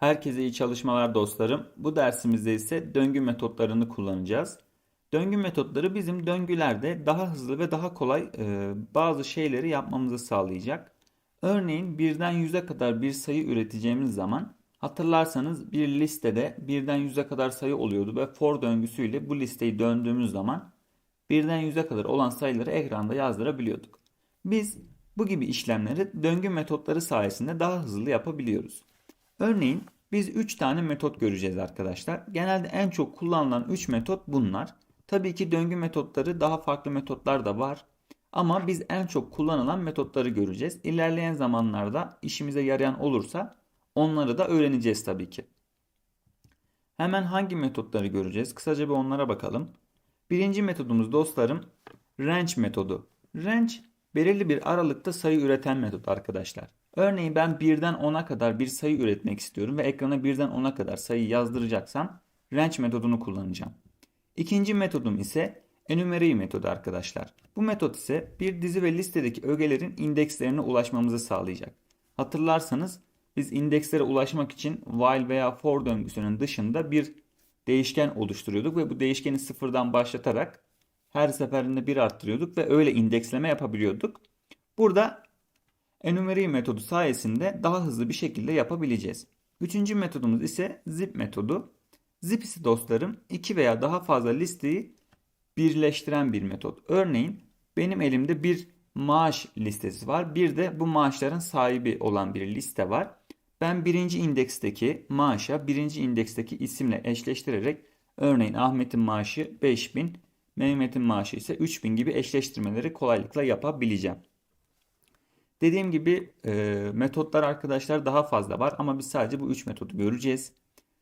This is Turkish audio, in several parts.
Herkese iyi çalışmalar dostlarım. Bu dersimizde ise döngü metotlarını kullanacağız. Döngü metotları bizim döngülerde daha hızlı ve daha kolay e, bazı şeyleri yapmamızı sağlayacak. Örneğin birden 100'e kadar bir sayı üreteceğimiz zaman hatırlarsanız bir listede birden 100'e kadar sayı oluyordu ve for döngüsüyle bu listeyi döndüğümüz zaman birden 100'e kadar olan sayıları ekranda yazdırabiliyorduk. Biz bu gibi işlemleri döngü metotları sayesinde daha hızlı yapabiliyoruz. Örneğin biz 3 tane metot göreceğiz arkadaşlar. Genelde en çok kullanılan 3 metot bunlar. Tabii ki döngü metotları daha farklı metotlar da var. Ama biz en çok kullanılan metotları göreceğiz. İlerleyen zamanlarda işimize yarayan olursa onları da öğreneceğiz tabii ki. Hemen hangi metotları göreceğiz? Kısaca bir onlara bakalım. Birinci metodumuz dostlarım range metodu. Range belirli bir aralıkta sayı üreten metot arkadaşlar. Örneğin ben 1'den 10'a kadar bir sayı üretmek istiyorum ve ekrana 1'den 10'a kadar sayı yazdıracaksam range metodunu kullanacağım. İkinci metodum ise enumerate metodu arkadaşlar. Bu metot ise bir dizi ve listedeki ögelerin indekslerine ulaşmamızı sağlayacak. Hatırlarsanız biz indekslere ulaşmak için while veya for döngüsünün dışında bir değişken oluşturuyorduk ve bu değişkeni sıfırdan başlatarak her seferinde bir arttırıyorduk ve öyle indeksleme yapabiliyorduk. Burada enumerate metodu sayesinde daha hızlı bir şekilde yapabileceğiz. Üçüncü metodumuz ise zip metodu. Zip ise dostlarım iki veya daha fazla listeyi birleştiren bir metot. Örneğin benim elimde bir maaş listesi var. Bir de bu maaşların sahibi olan bir liste var. Ben birinci indeksteki maaşa birinci indeksteki isimle eşleştirerek örneğin Ahmet'in maaşı 5000, Mehmet'in maaşı ise 3000 gibi eşleştirmeleri kolaylıkla yapabileceğim. Dediğim gibi e, metotlar arkadaşlar daha fazla var ama biz sadece bu 3 metodu göreceğiz.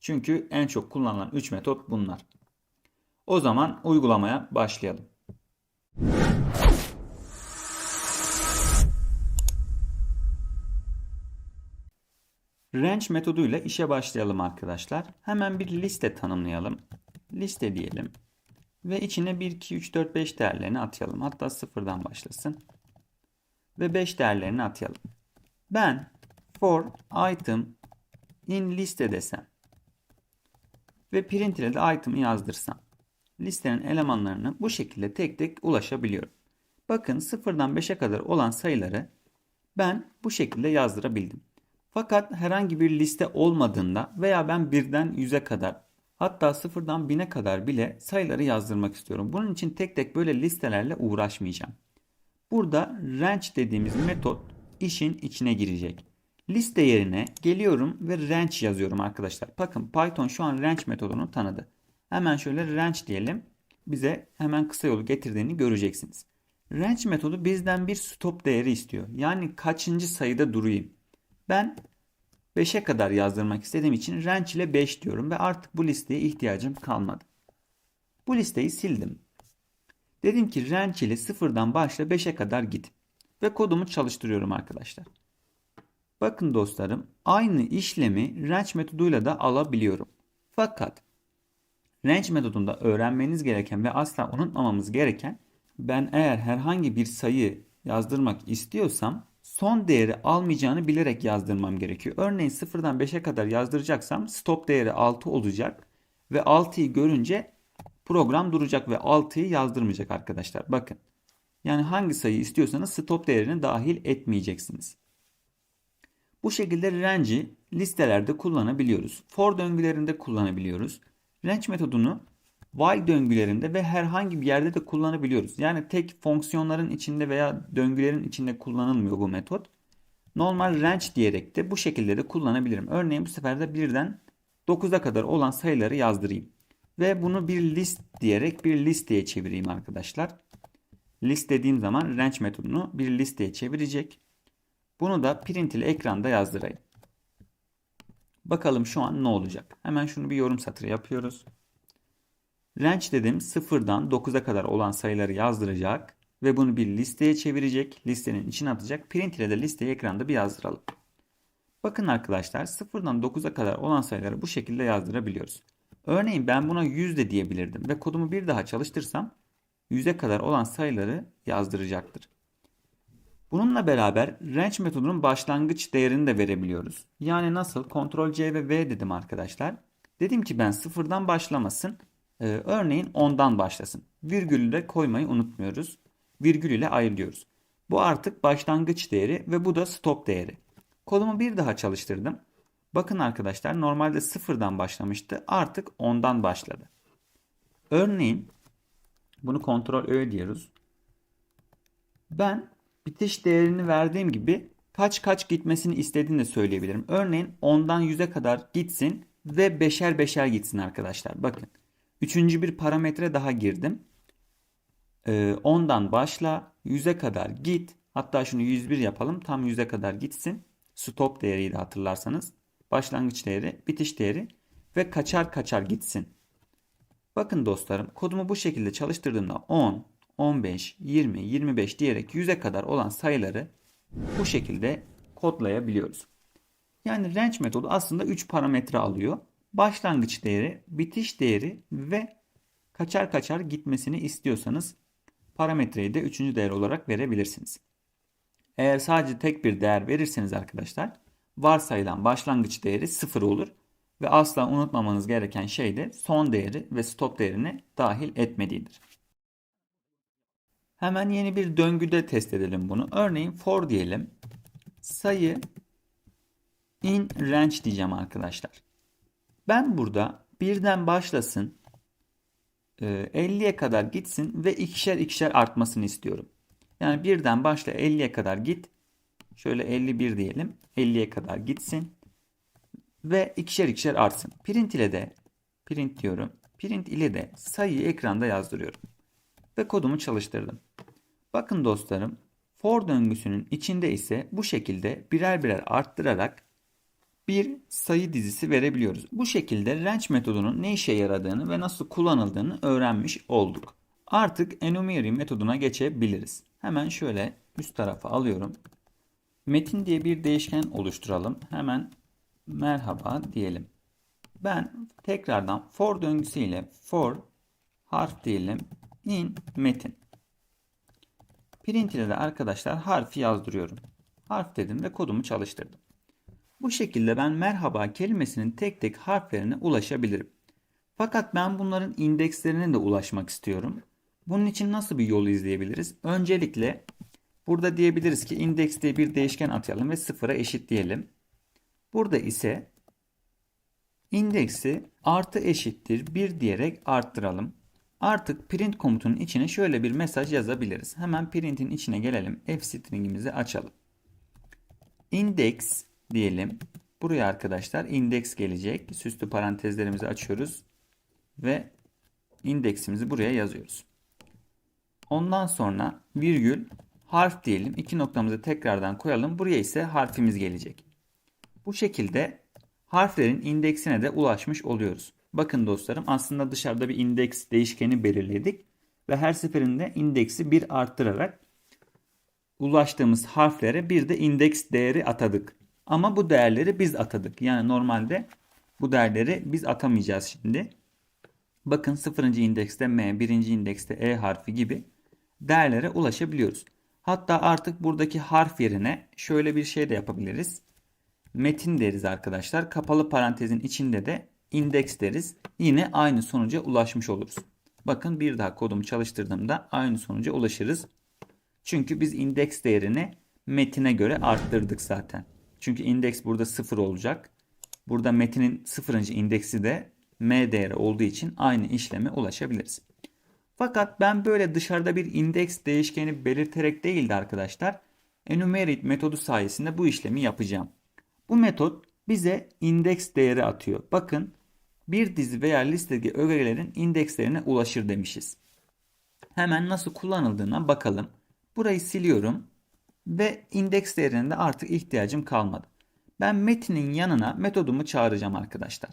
Çünkü en çok kullanılan 3 metot bunlar. O zaman uygulamaya başlayalım. Range metoduyla işe başlayalım arkadaşlar. Hemen bir liste tanımlayalım. Liste diyelim. Ve içine 1, 2, 3, 4, 5 değerlerini atayalım. Hatta sıfırdan başlasın. Ve 5 değerlerini atayalım. Ben for item in liste desem ve print ile de item'ı yazdırsam listenin elemanlarını bu şekilde tek tek ulaşabiliyorum. Bakın sıfırdan 5'e kadar olan sayıları ben bu şekilde yazdırabildim. Fakat herhangi bir liste olmadığında veya ben birden 100'e kadar hatta sıfırdan 1000'e kadar bile sayıları yazdırmak istiyorum. Bunun için tek tek böyle listelerle uğraşmayacağım. Burada range dediğimiz metot işin içine girecek. Liste yerine geliyorum ve range yazıyorum arkadaşlar. Bakın Python şu an range metodunu tanıdı. Hemen şöyle range diyelim. Bize hemen kısa yolu getirdiğini göreceksiniz. Range metodu bizden bir stop değeri istiyor. Yani kaçıncı sayıda durayım. Ben 5'e kadar yazdırmak istediğim için range ile 5 diyorum ve artık bu listeye ihtiyacım kalmadı. Bu listeyi sildim. Dedim ki range ile sıfırdan başla 5'e kadar git. Ve kodumu çalıştırıyorum arkadaşlar. Bakın dostlarım aynı işlemi range metoduyla da alabiliyorum. Fakat range metodunda öğrenmeniz gereken ve asla unutmamamız gereken ben eğer herhangi bir sayı yazdırmak istiyorsam son değeri almayacağını bilerek yazdırmam gerekiyor. Örneğin 0'dan 5'e kadar yazdıracaksam stop değeri 6 olacak ve 6'yı görünce program duracak ve 6'yı yazdırmayacak arkadaşlar. Bakın. Yani hangi sayı istiyorsanız stop değerini dahil etmeyeceksiniz. Bu şekilde range'i listelerde kullanabiliyoruz. For döngülerinde kullanabiliyoruz. Range metodunu while döngülerinde ve herhangi bir yerde de kullanabiliyoruz. Yani tek fonksiyonların içinde veya döngülerin içinde kullanılmıyor bu metot. Normal range diyerek de bu şekilde de kullanabilirim. Örneğin bu sefer de birden 9'a kadar olan sayıları yazdırayım. Ve bunu bir list diyerek bir listeye çevireyim arkadaşlar. List dediğim zaman range metodunu bir listeye çevirecek. Bunu da print ile ekranda yazdırayım. Bakalım şu an ne olacak. Hemen şunu bir yorum satırı yapıyoruz. Range dedim 0'dan 9'a kadar olan sayıları yazdıracak ve bunu bir listeye çevirecek. Listenin içine atacak. Print ile de listeyi ekranda bir yazdıralım. Bakın arkadaşlar 0'dan 9'a kadar olan sayıları bu şekilde yazdırabiliyoruz. Örneğin ben buna 100 de diyebilirdim ve kodumu bir daha çalıştırsam 100'e kadar olan sayıları yazdıracaktır. Bununla beraber range metodunun başlangıç değerini de verebiliyoruz. Yani nasıl? Ctrl C ve V dedim arkadaşlar. Dedim ki ben sıfırdan başlamasın. Ee, örneğin 10'dan başlasın. Virgülü de koymayı unutmuyoruz. Virgül ile ayırıyoruz. Bu artık başlangıç değeri ve bu da stop değeri. Kodumu bir daha çalıştırdım. Bakın arkadaşlar normalde sıfırdan başlamıştı. Artık 10'dan başladı. Örneğin bunu kontrol Ö diyoruz. Ben bitiş değerini verdiğim gibi kaç kaç gitmesini istediğini de söyleyebilirim. Örneğin 10'dan 100'e kadar gitsin ve beşer beşer gitsin arkadaşlar. Bakın. Üçüncü bir parametre daha girdim. Ee, 10'dan başla 100'e kadar git. Hatta şunu 101 yapalım. Tam 100'e kadar gitsin. Stop değeriydi hatırlarsanız. Başlangıç değeri, bitiş değeri ve kaçar kaçar gitsin. Bakın dostlarım kodumu bu şekilde çalıştırdığımda 10, 15, 20, 25 diyerek 100'e kadar olan sayıları bu şekilde kodlayabiliyoruz. Yani range metodu aslında 3 parametre alıyor. Başlangıç değeri, bitiş değeri ve kaçar kaçar gitmesini istiyorsanız parametreyi de 3. değer olarak verebilirsiniz. Eğer sadece tek bir değer verirseniz arkadaşlar varsayılan başlangıç değeri 0 olur ve asla unutmamanız gereken şey de son değeri ve stop değerini dahil etmediğidir. Hemen yeni bir döngüde test edelim bunu. Örneğin for diyelim. Sayı in range diyeceğim arkadaşlar. Ben burada birden başlasın 50'ye e, kadar gitsin ve ikişer ikişer artmasını istiyorum. Yani birden başla 50'ye kadar git. Şöyle 51 diyelim. 50'ye kadar gitsin. Ve ikişer ikişer artsın. Print ile de print diyorum. Print ile de sayıyı ekranda yazdırıyorum. Ve kodumu çalıştırdım. Bakın dostlarım for döngüsünün içinde ise bu şekilde birer birer arttırarak bir sayı dizisi verebiliyoruz. Bu şekilde range metodunun ne işe yaradığını ve nasıl kullanıldığını öğrenmiş olduk. Artık enumerate metoduna geçebiliriz. Hemen şöyle üst tarafa alıyorum. Metin diye bir değişken oluşturalım. Hemen merhaba diyelim. Ben tekrardan for döngüsüyle for harf diyelim in metin. Print ile de arkadaşlar harfi yazdırıyorum. Harf dedim ve kodumu çalıştırdım. Bu şekilde ben merhaba kelimesinin tek tek harflerine ulaşabilirim. Fakat ben bunların indekslerine de ulaşmak istiyorum. Bunun için nasıl bir yol izleyebiliriz? Öncelikle burada diyebiliriz ki indeks diye bir değişken atayalım ve sıfıra eşitleyelim. Burada ise indeksi artı eşittir 1 diyerek arttıralım. Artık print komutunun içine şöyle bir mesaj yazabiliriz. Hemen print'in içine gelelim. F string'imizi açalım. Index diyelim. Buraya arkadaşlar index gelecek. Süslü parantezlerimizi açıyoruz. Ve indeksimizi buraya yazıyoruz. Ondan sonra virgül harf diyelim. İki noktamızı tekrardan koyalım. Buraya ise harfimiz gelecek. Bu şekilde harflerin indeksine de ulaşmış oluyoruz. Bakın dostlarım aslında dışarıda bir indeks değişkeni belirledik. Ve her seferinde indeksi bir arttırarak ulaştığımız harflere bir de indeks değeri atadık. Ama bu değerleri biz atadık. Yani normalde bu değerleri biz atamayacağız şimdi. Bakın 0. indekste M, 1. indekste E harfi gibi değerlere ulaşabiliyoruz. Hatta artık buradaki harf yerine şöyle bir şey de yapabiliriz. Metin deriz arkadaşlar. Kapalı parantezin içinde de indeks deriz. Yine aynı sonuca ulaşmış oluruz. Bakın bir daha kodumu çalıştırdığımda aynı sonuca ulaşırız. Çünkü biz indeks değerini metine göre arttırdık zaten. Çünkü indeks burada 0 olacak. Burada metinin 0. indeksi de m değeri olduğu için aynı işleme ulaşabiliriz. Fakat ben böyle dışarıda bir indeks değişkeni belirterek değil de arkadaşlar enumerate metodu sayesinde bu işlemi yapacağım. Bu metot bize indeks değeri atıyor. Bakın bir dizi veya listedeki ögelerin indekslerine ulaşır demişiz. Hemen nasıl kullanıldığına bakalım. Burayı siliyorum ve indeks değerinde artık ihtiyacım kalmadı. Ben metinin yanına metodumu çağıracağım arkadaşlar.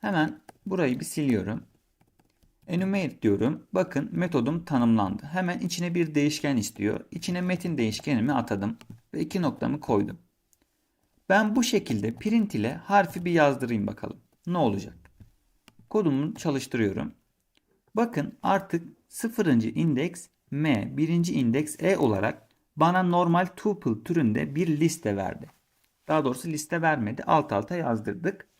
Hemen burayı bir siliyorum. Enumerate diyorum. Bakın metodum tanımlandı. Hemen içine bir değişken istiyor. İçine metin değişkenimi atadım ve iki noktamı koydum. Ben bu şekilde print ile harfi bir yazdırayım bakalım. Ne olacak? Kodumu çalıştırıyorum. Bakın artık 0. indeks M, 1. indeks E olarak bana normal tuple türünde bir liste verdi. Daha doğrusu liste vermedi. Alt alta yazdırdık.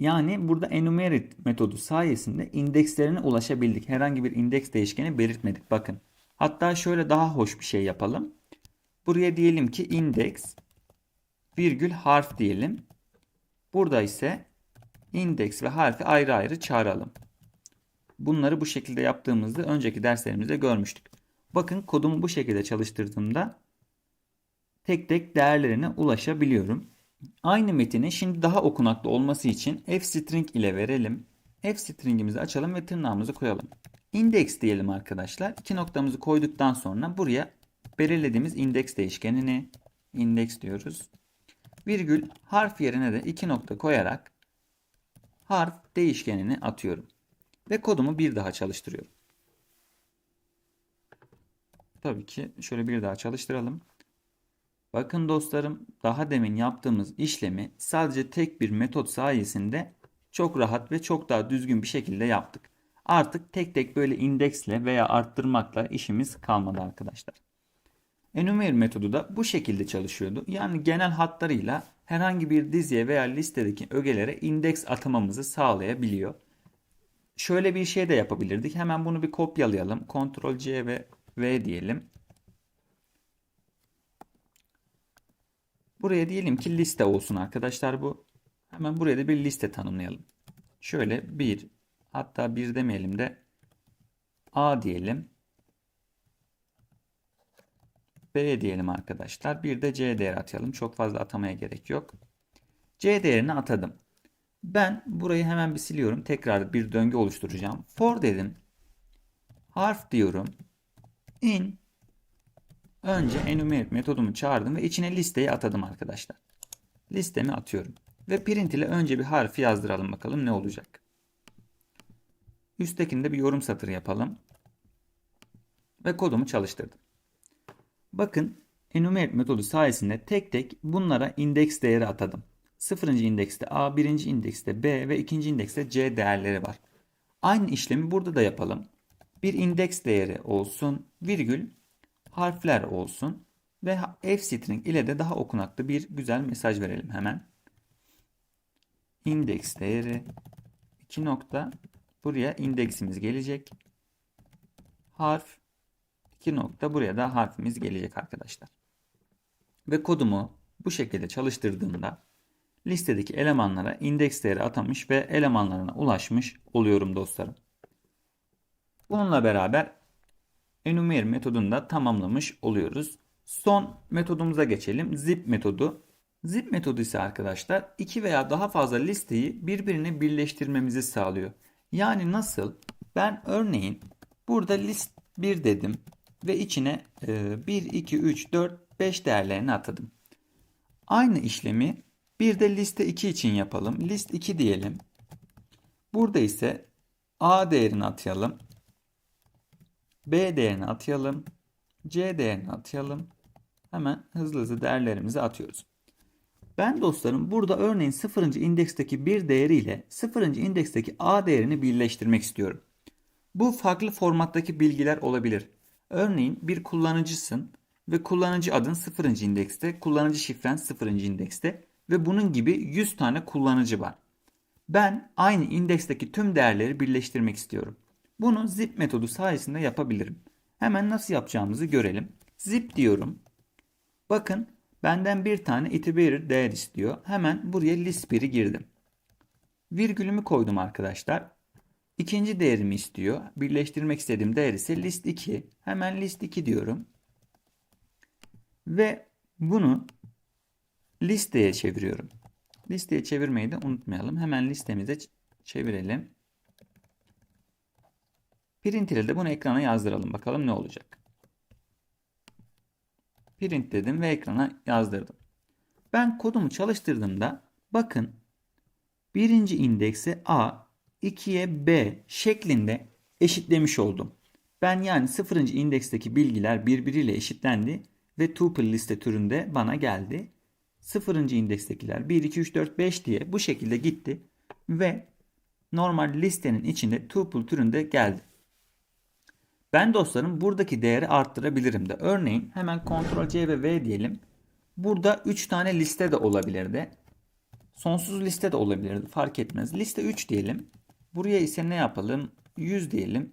Yani burada enumerate metodu sayesinde indekslerine ulaşabildik. Herhangi bir indeks değişkeni belirtmedik. Bakın. Hatta şöyle daha hoş bir şey yapalım. Buraya diyelim ki index virgül harf diyelim. Burada ise indeks ve harfi ayrı ayrı çağıralım. Bunları bu şekilde yaptığımızda önceki derslerimizde görmüştük. Bakın kodumu bu şekilde çalıştırdığımda tek tek değerlerine ulaşabiliyorum. Aynı metini şimdi daha okunaklı olması için fstring ile verelim. fstringimizi açalım ve tırnağımızı koyalım. Index diyelim arkadaşlar. İki noktamızı koyduktan sonra buraya belirlediğimiz indeks değişkenini index diyoruz. Virgül harf yerine de iki nokta koyarak harf değişkenini atıyorum. Ve kodumu bir daha çalıştırıyorum. Tabii ki şöyle bir daha çalıştıralım. Bakın dostlarım daha demin yaptığımız işlemi sadece tek bir metot sayesinde çok rahat ve çok daha düzgün bir şekilde yaptık. Artık tek tek böyle indeksle veya arttırmakla işimiz kalmadı arkadaşlar. Enumerate metodu da bu şekilde çalışıyordu. Yani genel hatlarıyla herhangi bir diziye veya listedeki ögelere indeks atamamızı sağlayabiliyor. Şöyle bir şey de yapabilirdik. Hemen bunu bir kopyalayalım. Ctrl C ve V diyelim. Buraya diyelim ki liste olsun arkadaşlar bu. Hemen buraya da bir liste tanımlayalım. Şöyle bir hatta bir demeyelim de A diyelim. B diyelim arkadaşlar. Bir de C değeri atayalım. Çok fazla atamaya gerek yok. C değerini atadım. Ben burayı hemen bir siliyorum. Tekrar bir döngü oluşturacağım. For dedim. Harf diyorum. In Önce enumerate metodumu çağırdım ve içine listeyi atadım arkadaşlar. Listemi atıyorum. Ve print ile önce bir harfi yazdıralım bakalım ne olacak. Üsttekinde bir yorum satırı yapalım. Ve kodumu çalıştırdım. Bakın enumerate metodu sayesinde tek tek bunlara indeks değeri atadım. Sıfırıncı indekste A, birinci indekste B ve ikinci indekste C değerleri var. Aynı işlemi burada da yapalım. Bir indeks değeri olsun, virgül harfler olsun ve f-string ile de daha okunaklı bir güzel mesaj verelim hemen. Index değeri 2 nokta buraya indeksimiz gelecek. Harf 2 nokta buraya da harfimiz gelecek arkadaşlar. Ve kodumu bu şekilde çalıştırdığımda listedeki elemanlara indeks değeri atamış ve elemanlarına ulaşmış oluyorum dostlarım. Bununla beraber enumer metodunu da tamamlamış oluyoruz. Son metodumuza geçelim. Zip metodu. Zip metodu ise arkadaşlar iki veya daha fazla listeyi birbirine birleştirmemizi sağlıyor. Yani nasıl? Ben örneğin burada list 1 dedim ve içine 1, 2, 3, 4, 5 değerlerini atadım. Aynı işlemi bir de liste 2 için yapalım. List 2 diyelim. Burada ise A değerini atayalım. B değerini atayalım. C değerini atayalım. Hemen hızlı hızlı değerlerimizi atıyoruz. Ben dostlarım burada örneğin 0. indeksteki bir değeriyle 0. indeksteki A değerini birleştirmek istiyorum. Bu farklı formattaki bilgiler olabilir. Örneğin bir kullanıcısın ve kullanıcı adın 0. indekste, kullanıcı şifren 0. indekste ve bunun gibi 100 tane kullanıcı var. Ben aynı indeksteki tüm değerleri birleştirmek istiyorum. Bunu zip metodu sayesinde yapabilirim. Hemen nasıl yapacağımızı görelim. Zip diyorum. Bakın benden bir tane itiberer değer istiyor. Hemen buraya list 1'i girdim. Virgülümü koydum arkadaşlar. İkinci değerimi istiyor. Birleştirmek istediğim değer ise list 2. Hemen list 2 diyorum. Ve bunu listeye çeviriyorum. Listeye çevirmeyi de unutmayalım. Hemen listemize çevirelim. Print ile de bunu ekrana yazdıralım. Bakalım ne olacak. Print dedim ve ekrana yazdırdım. Ben kodumu çalıştırdığımda bakın birinci indeksi A, 2'ye B şeklinde eşitlemiş oldum. Ben yani 0. indeksteki bilgiler birbiriyle eşitlendi ve tuple liste türünde bana geldi. 0. indekstekiler 1, 2, 3, 4, 5 diye bu şekilde gitti ve normal listenin içinde tuple türünde geldi. Ben dostlarım buradaki değeri arttırabilirim de. Örneğin hemen Ctrl C ve V diyelim. Burada 3 tane liste de olabilirdi. Sonsuz liste de olabilirdi. Fark etmez. Liste 3 diyelim. Buraya ise ne yapalım? 100 diyelim.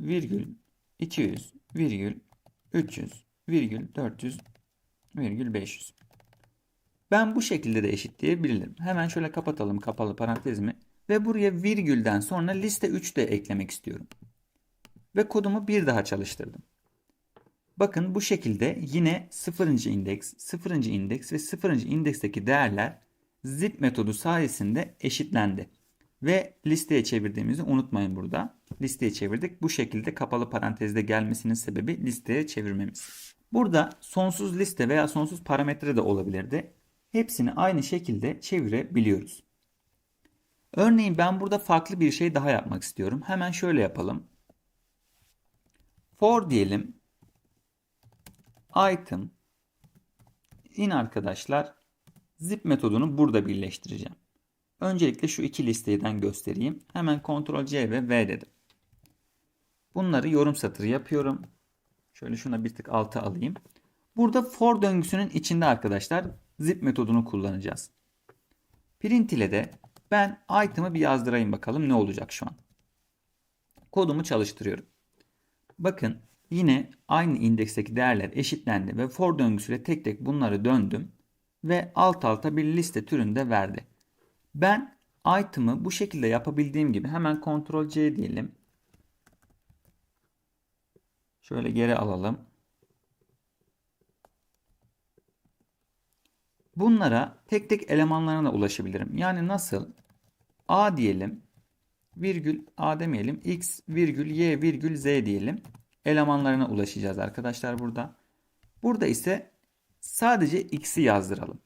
Virgül 200 virgül 300 virgül 400 virgül 500. Ben bu şekilde de eşitleyebilirim. Hemen şöyle kapatalım kapalı parantezimi. Ve buraya virgülden sonra liste 3 de eklemek istiyorum. Ve kodumu bir daha çalıştırdım. Bakın bu şekilde yine 0. indeks, 0. indeks ve 0. indeksteki değerler zip metodu sayesinde eşitlendi. Ve listeye çevirdiğimizi unutmayın burada. Listeye çevirdik. Bu şekilde kapalı parantezde gelmesinin sebebi listeye çevirmemiz. Burada sonsuz liste veya sonsuz parametre de olabilirdi. Hepsini aynı şekilde çevirebiliyoruz. Örneğin ben burada farklı bir şey daha yapmak istiyorum. Hemen şöyle yapalım. For diyelim. Item in arkadaşlar zip metodunu burada birleştireceğim. Öncelikle şu iki listeden göstereyim. Hemen Ctrl C ve V dedim. Bunları yorum satırı yapıyorum. Şöyle şuna bir tık alta alayım. Burada for döngüsünün içinde arkadaşlar zip metodunu kullanacağız. Print ile de ben item'ı bir yazdırayım bakalım ne olacak şu an. Kodumu çalıştırıyorum. Bakın yine aynı indeksteki değerler eşitlendi ve for döngüsüyle tek tek bunları döndüm ve alt alta bir liste türünde verdi. Ben item'ı bu şekilde yapabildiğim gibi hemen Ctrl C diyelim. Şöyle geri alalım. Bunlara tek tek elemanlarına ulaşabilirim. Yani nasıl? A diyelim. Virgül A demeyelim. X virgül Y virgül Z diyelim. Elemanlarına ulaşacağız arkadaşlar burada. Burada ise sadece X'i yazdıralım.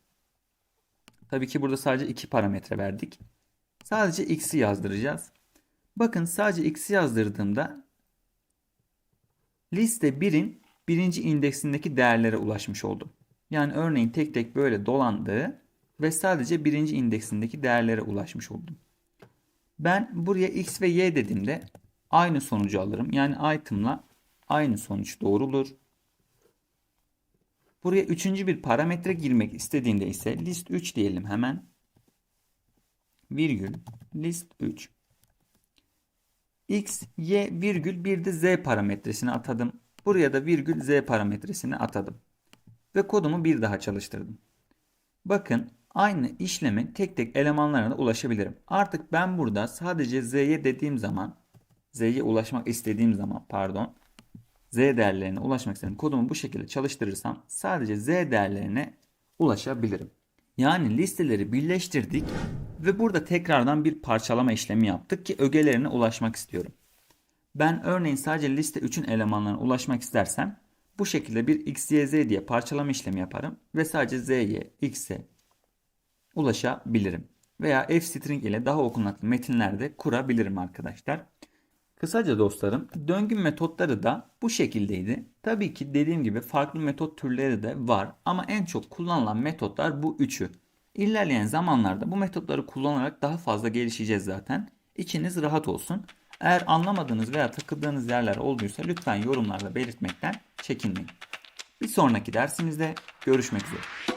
Tabii ki burada sadece iki parametre verdik. Sadece X'i yazdıracağız. Bakın sadece X'i yazdırdığımda liste 1'in birinci indeksindeki değerlere ulaşmış oldum. Yani örneğin tek tek böyle dolandığı ve sadece birinci indeksindeki değerlere ulaşmış oldum. Ben buraya x ve y dediğimde aynı sonucu alırım. Yani item'la aynı sonuç doğrulur. Buraya üçüncü bir parametre girmek istediğinde ise list 3 diyelim hemen. Virgül list 3. x, y virgül bir de z parametresini atadım. Buraya da virgül z parametresini atadım. Ve kodumu bir daha çalıştırdım. Bakın aynı işlemi tek tek elemanlarına da ulaşabilirim. Artık ben burada sadece z'ye dediğim zaman z'ye ulaşmak istediğim zaman pardon z değerlerine ulaşmak istediğim kodumu bu şekilde çalıştırırsam sadece z değerlerine ulaşabilirim. Yani listeleri birleştirdik ve burada tekrardan bir parçalama işlemi yaptık ki ögelerine ulaşmak istiyorum. Ben örneğin sadece liste 3'ün elemanlarına ulaşmak istersem bu şekilde bir x, y, z diye parçalama işlemi yaparım ve sadece z'ye, x'e ulaşabilirim. Veya f-string ile daha okunaklı metinlerde kurabilirim arkadaşlar. Kısaca dostlarım döngü metotları da bu şekildeydi. Tabii ki dediğim gibi farklı metot türleri de var ama en çok kullanılan metotlar bu üçü. İlerleyen zamanlarda bu metotları kullanarak daha fazla gelişeceğiz zaten. İçiniz rahat olsun. Eğer anlamadığınız veya takıldığınız yerler olduysa lütfen yorumlarda belirtmekten çekinmeyin. Bir sonraki dersimizde görüşmek üzere.